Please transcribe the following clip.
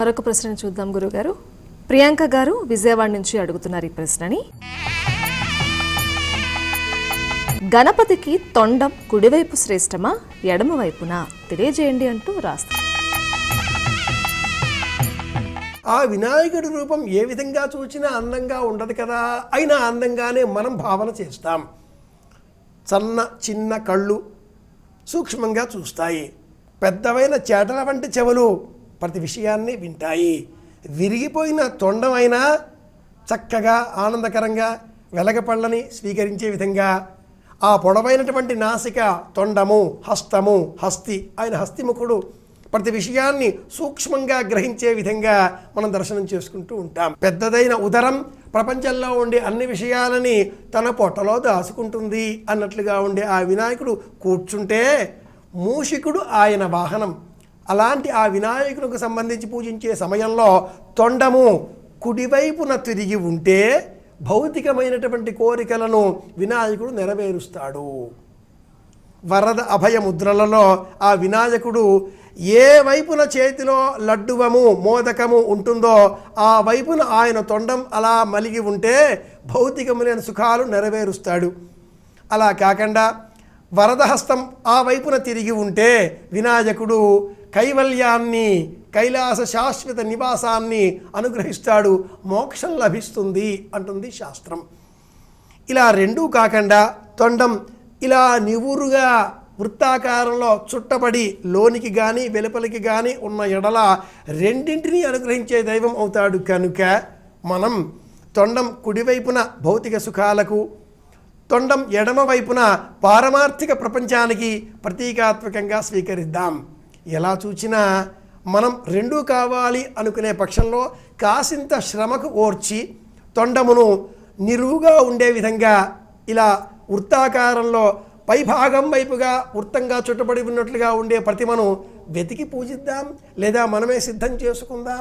మరొక ప్రశ్న చూద్దాం గురుగారు. ప్రియాంక గారు విజయవాడ నుంచి అడుగుతున్నారు ఈ ప్రశ్నని. గణపతికి తొండం కుడివైపు శ్రేష్టమా ఎడమ వైపున? తెలియజేయండి అంటూ రాస్తారు. ఆ వినాయకుడి రూపం ఏ విధంగా చూసినా అందంగా ఉండదు కదా? అయినా అందంగానే మనం భావన చేస్తాం. సన్న చిన్న కళ్ళు సూక్ష్మంగా చూస్తాయి. పెద్దవైన చేటల వంటి చెవులు ప్రతి విషయాన్ని వింటాయి. విరిగిపోయిన తొండమైనా చక్కగా ఆనందకరంగా వెలగపళ్ళని స్వీకరించే విధంగా ఆ పొడవైనటువంటి నాసిక తొండము హస్తము హస్తి ఆయన హస్తిముఖుడు ప్రతి విషయాన్ని సూక్ష్మంగా గ్రహించే విధంగా మనం దర్శనం చేసుకుంటూ ఉంటాం. పెద్దదైన ఉదరం ప్రపంచంలో ఉండే అన్ని విషయాలని తన పొట్టలో దాచుకుంటుంది అన్నట్లుగా ఉండే ఆ వినాయకుడు కూర్చుంటే మూషికుడు ఆయన వాహనం. అలాంటి ఆ వినాయకునికి సంబంధించి పూజించే సమయంలో తొండము కుడివైపున తిరిగి ఉంటే భౌతికమైనటువంటి కోరికలను వినాయకుడు నెరవేరుస్తాడు. వరద అభయ ముద్రలలో ఆ వినాయకుడు ఏ వైపున చేతిలో లడ్డువము మోదకము ఉంటుందో ఆ వైపున ఆయన తొండం అలా మలిగి ఉంటే భౌతికములైన సుఖాలు నెరవేరుస్తాడు. అలా కాకుండా వరదహస్తం ఆ వైపున తిరిగి ఉంటే వినాయకుడు కైవల్యాన్ని కైలాస శాశ్వత నివాసాన్ని అనుగ్రహిస్తాడు. మోక్షం లభిస్తుంది అంటుంది శాస్త్రం. ఇలా రెండూ కాకుండా తొండం ఇలా నివురుగా వృత్తాకారంలో చుట్టబడి లోనికి కానీ వెలుపలికి కానీ ఉన్న ఎడల రెండింటినీ అనుగ్రహించే దైవం అవుతాడు కనుక మనం తొండం కుడివైపున భౌతిక సుఖాలకు తొండం ఎడమ వైపున పారమార్థిక ప్రపంచానికి ప్రతీకాత్మకంగా స్వీకరిద్దాం. ఎలా చూచినా మనం రెండూ కావాలి అనుకునే పక్షంలో కాసింత శ్రమకు ఓర్చి తొండమును నిలువుగా ఉండే విధంగా ఇలా వృత్తాకారంలో పైభాగం వైపుగా వృత్తంగా చుట్టబడి ఉన్నట్లుగా ఉండే ప్రతిమను వెతికి పూజిద్దాం లేదా మనమే సిద్ధం చేసుకుందాం.